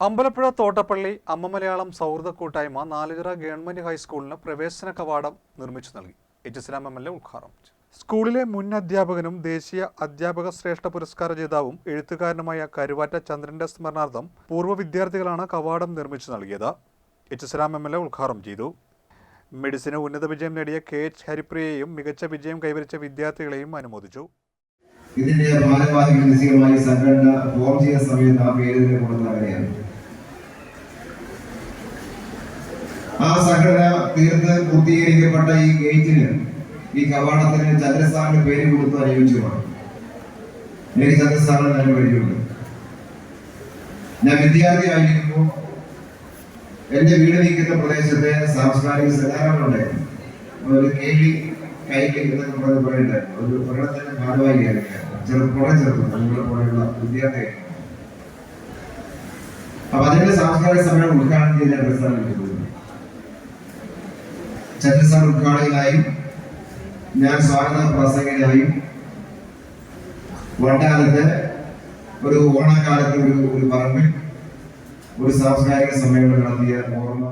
അമ്പലപ്പുഴ തോട്ടപ്പള്ളി അമ്മമലയാളം സൗഹൃദ കൂട്ടായ്മ നാലുകിറ ഗവൺമെന്റ് ഹൈസ്കൂളിന് പ്രവേശന കവാടം നിർമ്മിച്ചു നൽകി. H Islam M L A ഉദ്ഘാടനം സ്കൂളിലെ മുൻ അധ്യാപകനും ദേശീയ അധ്യാപക ശ്രേഷ്ഠ പുരസ്കാര ജേതാവും എഴുത്തുകാരനുമായ കരുവാറ്റ ചന്ദ്രന്റെ സ്മരണാർത്ഥം പൂർവ വിദ്യാർത്ഥികളാണ് കവാടം നിർമ്മിച്ചു നൽകിയത്. H Islam M L A ഉദ്ഘാടനം ചെയ്തു. മെഡിസിന് ഉന്നത വിജയം നേടിയ കെ എച്ച് ഹരിപ്രിയയെയും മികച്ച വിജയം കൈവരിച്ച വിദ്യാർത്ഥികളെയും അനുമോദിച്ചു. ഇതിന്റെ ഭാരവാഹികൾ നിശ്ചയമായി സംഘടന ഫോം ചെയ്ത സമയത്ത് ആ പേര് തന്നെ അങ്ങനെയാണ്. ആ സംഘടന തീർത്ത് പൂർത്തീകരിക്കപ്പെട്ട ഈ ഗേറ്റിന് ഈ കവാടത്തിന് ചന്ദ്രസാറിന്റെ പേര് കൊടുത്ത് അനുയോജ്യമാണ്. എനിക്ക് ചന്ദ്രസ്ഥാനം നല്ല പരിചയമുണ്ട് ഞാൻ വിദ്യാർത്ഥി ആയിരിക്കുമ്പോൾ എന്റെ വീട് നിൽക്കുന്ന പ്രദേശത്തെ സാംസ്കാരിക സദാരണമുണ്ടായിരുന്നു ഒരു കേളി കൈ എന്നൊക്കെ പറഞ്ഞ ഒരു ഒരിടത്തിന്റെ ഭാരവാഹിയാണ് ഞാൻ ചെറുപ്പം നമ്മളെ പോലെയുള്ള വിദ്യാർത്ഥികൾ. അപ്പൊ അതിന്റെ സാംസ്കാരിക സമ്മേളനം ഉദ്ഘാടനം ചെയ്ത ചന്ദ്രസാർ എനിക്ക് തോന്നുന്നു. ഉദ്ഘാടകനായും ഞാൻ സ്വാഗത പ്രസംഗനായും വണ്ടാലത്ത് ഒരു ഓണക്കാലത്ത് ഒരു ഒരു പറമ്പിൽ ഒരു സാംസ്കാരിക സമ്മേളനം നടത്തിയ ഓർമ്മ